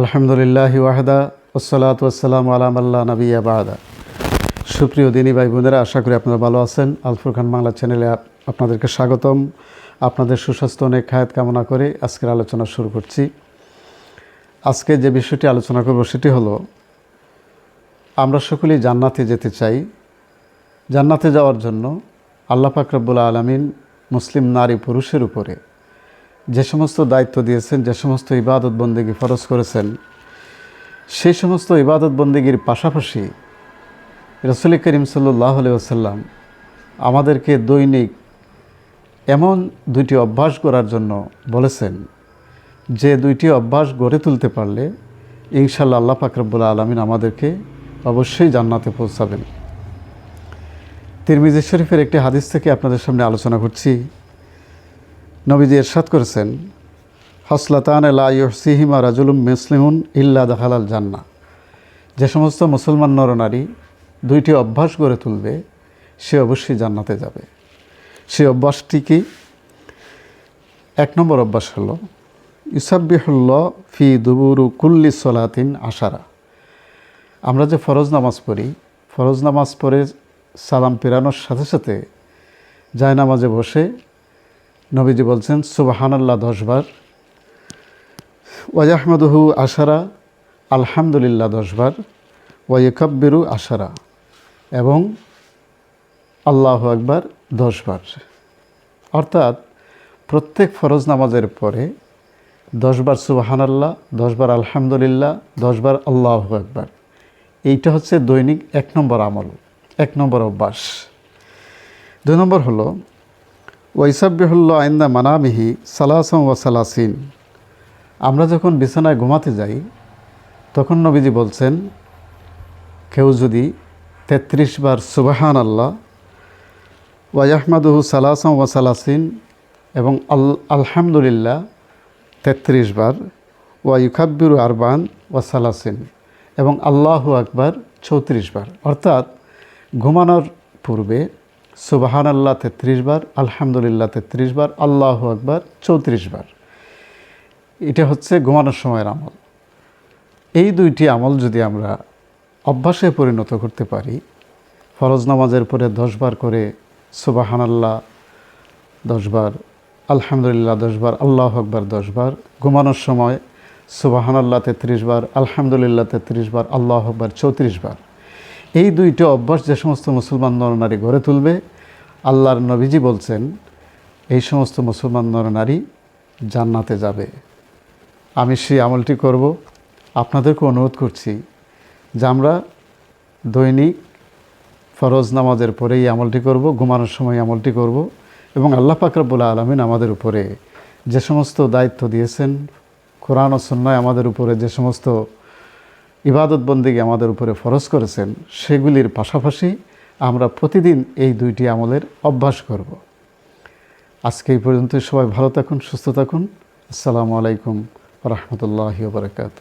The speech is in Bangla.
আলহামদুলিল্লাহ ওয়াহদা ওসলাত ওসালাম আলাম আল্লাহ নবী আবাদা সুপ্রিয় দিনী ভাই বোনেরা, আশা করি আপনারা ভালো আছেন। আলফুর খান বাংলা চ্যানেলে আপনাদেরকে স্বাগতম। আপনাদের সুস্বাস্থ্য অনেক খায়াত কামনা করে আজকের আলোচনা শুরু করছি। আজকে যে বিষয়টি আলোচনা করব সেটি হলো, আমরা সকলেই জান্নাতে যেতে চাই। জান্নাতে যাওয়ার জন্য আল্লাহ পাক রব্বুল আলমিন মুসলিম নারী পুরুষের উপরে যে সমস্ত দায়িত্ব দিয়েছেন, যে সমস্ত ইবাদত বন্দেগী ফরজ করেছেন, সেই সমস্ত ইবাদত বন্দেগীর পাশাপাশি রসুল করিম সাল্লাহ আসাল্লাম আমাদেরকে দৈনিক এমন দুইটি অভ্যাস করার জন্য বলেছেন, যে দুইটি অভ্যাস গড়ে তুলতে পারলে ইনশাল্লাহ আল্লাহ পাকরবুল্লা আলমিন আমাদেরকে অবশ্যই জান্নাতে পৌঁছাবেন। তিরমিজি শরীফের একটি হাদিস থেকে আপনাদের সামনে আলোচনা করছি। নবীজি এরশাদ করেছেন, হসলাতান সিহিমা রাজুলুম মুসলিমুন ইল্লা দাহালাল জান্না। যে সমস্ত মুসলমান নরনারী দুইটি অভ্যাস গড়ে তুলবে, সে অবশ্যই জান্নাতে যাবে। সে অভ্যাসটি কি? এক নম্বর অভ্যাস হলো ইসাব্বিহুল্লাহ ফি দুবুরু কুল্লি সলাতিন আশারা। আমরা যে ফরজ নামাজ পড়ি, ফরজ নামাজ পড়ে সালাম পেরানোর সাথে সাথে জায়নামাজে বসে নবীজি বলছেন, সুবাহানাল্লাহ দশবার ওয়াজাহমদহু আশারা, আলহামদুলিল্লাহ দশবার ওয়াইকব্বিরু আশারা, এবং আল্লাহ আকবার দশবার অর্থাৎ প্রত্যেক ফরজ নামাজের পরে দশবার সুবাহানাল্লাহ দশবার আলহামদুলিল্লাহ দশবার আল্লাহ আকবার। এইটা হচ্ছে দৈনিক এক নম্বর আমল, এক নম্বর অভ্যাস। দুই নম্বর হলো ওয়াইসাব্বিহুল্লাহ আইন্দা মানামিহি সালাসম ওয়া সালাসিন। আমরা যখন বিছানায় ঘুমাতে যাই, তখন নবীজি বলছেন, কেউ যদি তেত্রিশ বার সুবাহান আল্লাহ ওয়াজাহমাদুহু সালাসম ওয়া সালাসিন এবং আল, আলহামদুলিল্লাহ তেত্রিশ বার ওয়া ইউকাব্বিরু আরবান ওয়া সালাসিন এবং আল্লাহু আকবার চৌত্রিশ বার। অর্থাৎ ঘুমানোর পূর্বে সুবাহান আল্লাহ তেত্রিশ বার, আলহামদুলিল্লাহ তেত্রিশ বার, আল্লাহ আকবার চৌত্রিশ বার। এটা হচ্ছে ঘুমানোর সময়ের আমল। এই দুইটি আমল যদি আমরা অভ্যাসে পরিণত করতে পারি, ফরজ নামাজের পরে দশবার করে সুবাহান আল্লাহ দশবার আলহামদুলিল্লাহ দশবার আল্লাহ আকবার দশবার ঘুমানোর সময় সুবাহান আল্লাহ তেত্রিশ বার, আলহামদুলিল্লাহ তেত্রিশ বার, আল্লাহ আকবার চৌত্রিশ বার। এই দুইটি অভ্যাস যে সমস্ত মুসলমান নরনারী গড়ে তুলবে, আল্লাহর নবীজি বলছেন, এই সমস্ত মুসলমান নরনারী জান্নাতে যাবে। আমি সেই আমলটি করব, আপনাদেরকে অনুরোধ করছি যে আমরা দৈনিক ফরজ নামাজের পরে এই আমলটি করব, ঘুমানোর সময় আমলটি করব এবং আল্লাহ পাকরাবুল আলমিন আমাদের উপরে যে সমস্ত দায়িত্ব দিয়েছেন, কোরআন ও সন্ন্যায় আমাদের উপরে যে সমস্ত ইবাদত বন্দিকে আমাদের উপরে ফরজ করেছেন, সেগুলির পাশাপাশি আমরা প্রতিদিন এই দুইটি আমলের অভ্যাস করব। আজকে এই পর্যন্ত সবাই ভালো থাকুন, সুস্থ থাকুন। আসসালামু আলাইকুম রহমতুল্লাহ বারকাত